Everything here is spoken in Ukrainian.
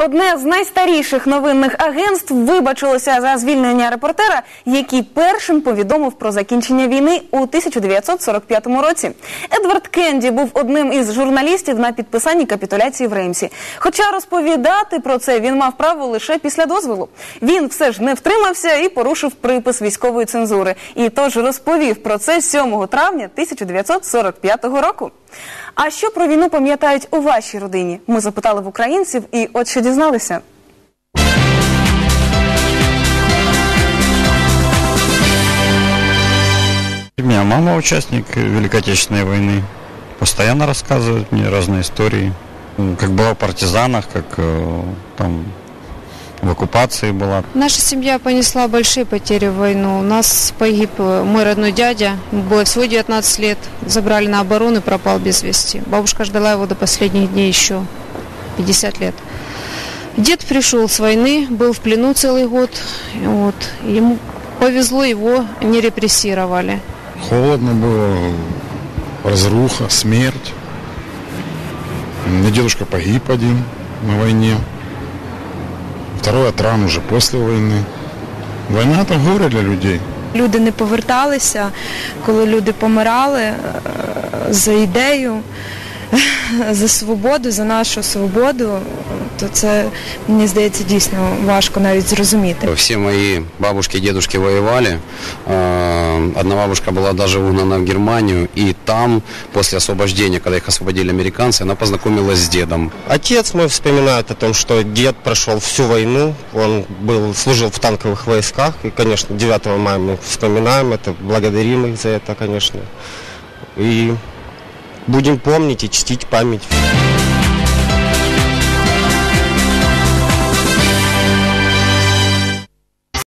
Одне з найстаріших новинних агентств вибачилося за звільнення репортера, який першим повідомив про закінчення війни у 1945 році. Едвард Кенді був одним із журналістів на підписанні капітуляції в Реймсі. Хоча розповідати про це він мав право лише після дозволу. Він все ж не втримався і порушив припис військової цензури. І тож розповів про це 7 травня 1945 року. А що про війну пам'ятають у вашій родині? Ми запитали в українців, і от що дізналися. У меня мама участник Великой Отечественной войны. Постоянно рассказывает мне разные истории. Ну, Как была в партизанах, как э, там в оккупации была. Наша семья понесла большие потери в войну. У нас погиб э, мой родной дядя, было всего 19 лет. Забрали на оборону и пропал без вести. Бабушка ждала его до последних дней еще 50 лет. Дед пришел с войны, был в плену целый год. Вот. Ему повезло, его не репрессировали. Холодно было, разруха, смерть. У меня дедушка погиб один на войне. Второй от уже после войны. Война это горе для людей. Люди не поверталися, коли люди помирали е, за ідею, за свободу, за нашу свободу, то це мені здається дійсно важко навіть зрозуміти. Все мои бабушки и дедушки воевали. Э, Одна бабушка была даже угнана в Германию. И там, после освобождения, когда их освободили американцы, она познакомилась с дедом. Отец мой вспоминает о том, что дед прошел всю войну, он был, служил в танковых войсках, и, конечно, 9 мая мы вспоминаем это, благодарим их за это, конечно. И будем помнить и чтить память.